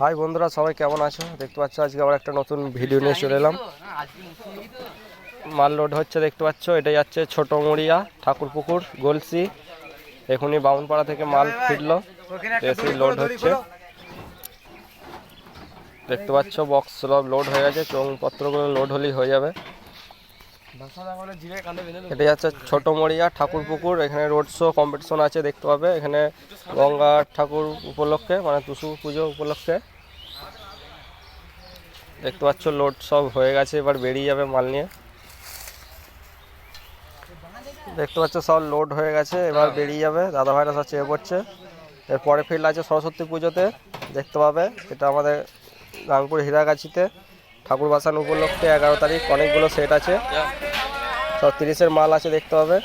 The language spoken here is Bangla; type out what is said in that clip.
হাই বন্ধুরা, সবাই কেমন আছো? দেখতে পাচ্ছ, আজকে আবার একটা নতুন ভিডিও নিয়ে চলে এলাম। মাল লোড হচ্ছে, দেখতে পাচ্ছ, এটা যাচ্ছে ছোট মুড়িয়া ঠাকুরপুকুর, গলসি। এখনই বামুনপাড়া থেকে মাল ফিরলো এসে লোড হচ্ছে। দেখতে পাচ্ছ বক্স সব লোড হয়ে গেছে চৌপত্রগুলো লোড হলেই হয়ে যাবে। এটা যাচ্ছে ছোট মরিয়া ঠাকুর পুকুর এখানে রোড শো কম্পিটিশন আছে, দেখতে পাবে। এখানে গঙ্গা ঠাকুর উপলক্ষে মানে টুসু পুজো উপলক্ষে। দেখতে পাচ্ছ লোড সব হয়ে গেছে, এবার বেরিয়ে যাবে মাল নিয়ে। দেখতে পাচ্ছ, সব লোড হয়ে গেছে, এবার বেরিয়ে যাবে। দাদা ভাইরা সব চেয়ে পড়ছে। এরপরে ফিল্ড আছে সরস্বতী পুজোতে, দেখতে পাবে। এটা আমাদের রামপুর হীরাগাছিতে। ঠাকুর বাসান উপলক্ষে এগারো তারিখ অনেকগুলো সেট আছে। সব তিরিশের মাল আছে দেখতে পাবে